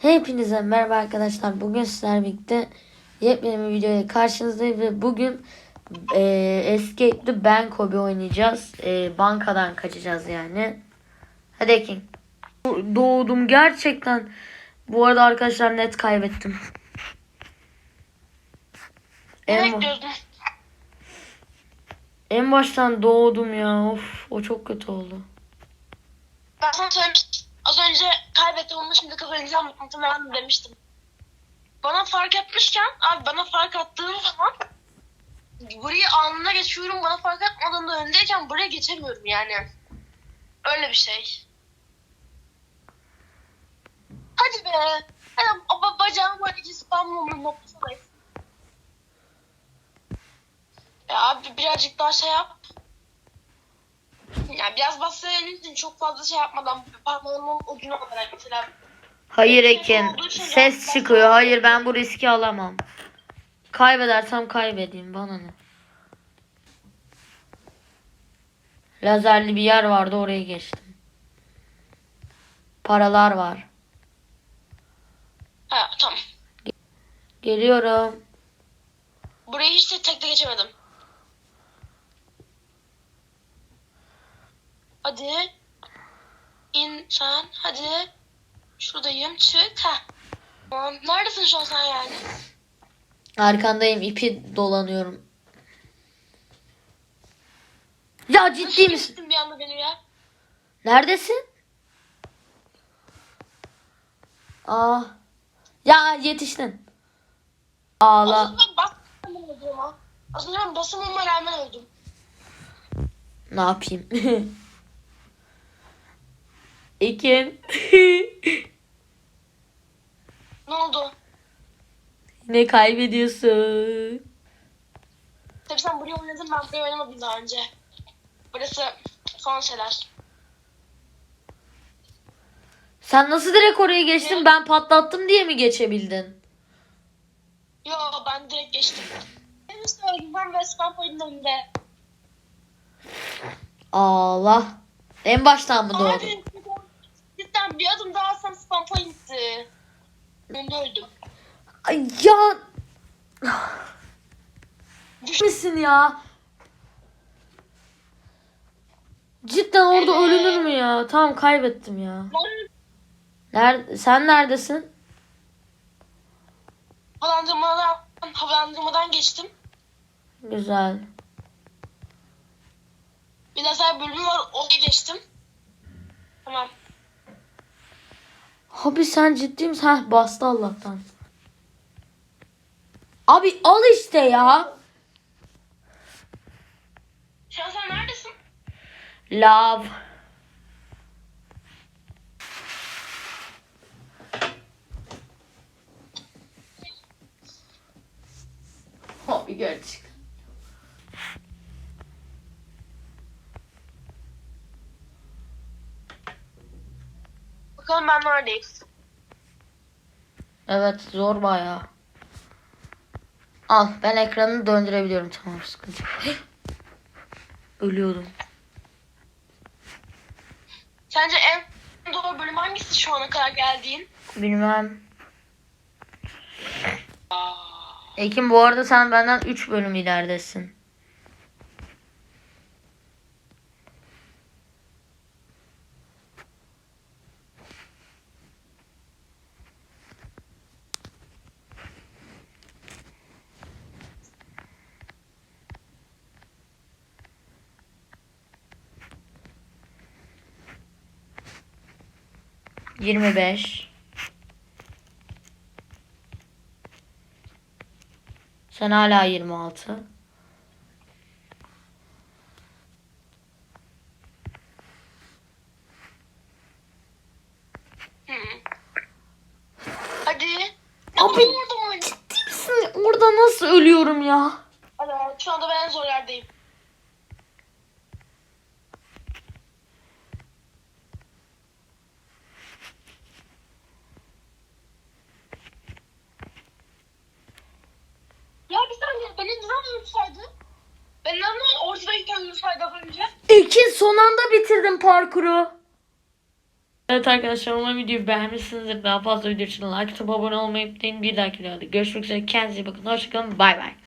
Hepinize merhaba arkadaşlar. Bugün sizlerle birlikte yepyeni bir videoya karşınızdayım ve bugün e, Escape the Bank Hobby oynayacağız. E, bankadan kaçacağız yani. Hadi Ekin. Doğdum gerçekten. Bu arada arkadaşlar net kaybettim. En, en baştan doğdum ya. Of o çok kötü oldu. Ben sana söylemiştim. Az önce kaybettim ama şimdi kazanacağım muhtemelen demiştim. Bana fark etmişken abi bana fark attığım zaman burayı anına geçiyorum. Bana fark atmadan öndeyken buraya geçemiyorum yani. Öyle bir şey. Hadi be. Hadi baba bacağım var. İki spamlamın noktasındayız. Ya abi birazcık daha şey yap. Ya biraz bassaydın çok fazla şey yapmadan parmağımın ucuna olarak mesela. Hayır Ekin. Ses çıkıyor. Hayır ben bu riski alamam. Kaybedersem kaybedeyim. Bana ne? Lazerli bir yer vardı oraya geçtim. Paralar var. Ha tamam. Geliyorum. Burayı hiç de tekte geçemedim. Hadi. İn sen. Hadi. Şuradayım. Çık. Ha. Tamam. Neredesin şu an sen yani? Arkandayım ipi dolanıyorum. Ya ciddi Nasıl misin? bir anda benim ya? Neredesin? Aa. Ya yetiştin. Az Ağla. önce ben öldüm. Az önce ben basmama rağmen öldüm. Ne yapayım? Ekin. Ne oldu? Yine kaybediyorsun. Tabii sen buraya oynadın ben buraya oynamadım daha önce. Burası son şeyler. Sen nasıl direkt oraya geçtin? Ben patlattım diye mi geçebildin? Yo ben direkt geçtim. Ben ve spam point'in önünde. Allah. En baştan mı doğdun? Bir adım daha alsam spam point'ti. Önünde öldüm. Ay ya. Düşmesin ya. Cidden orada Ee? ölünür mü ya? Tamam kaybettim ya. Ben Nerede, sen neredesin? havalandırmadan, havalandırmadan geçtim. Güzel. Bir lazer bölümü var oraya geçtim. Tamam. Abi sen ciddi misin? Heh bastı Allah'tan. Abi al işte ya. Şu an sen neredesin? Love. Abi gerçekten. Bakalım ben neredeyim. Evet zor bayağı. Al ben ekranı döndürebiliyorum tamam sıkıntı yok. Ölüyordum. Sence en doğru bölüm hangisi şu ana kadar geldiğin? Bilmem. Ekin bu arada sen benden 3 bölüm ileridesin. Yirmi beş. Sen hala 26. Hı. Hadi. Abi. Ciddi misin? Orada nasıl ölüyorum ya? Hadi, şu anda ben en zor yerdeyim. Ya bir saniye yürüsaydı? Ben neden ortadayken yürüsaydı az önce? Ekin son anda bitirdim parkuru. Evet arkadaşlar umarım videoyu beğenmişsinizdir. Daha fazla video için like abone olmayı unutmayın. Bir dahaki videoda görüşmek üzere. Kendinize iyi bakın. Hoşçakalın. Bay bay.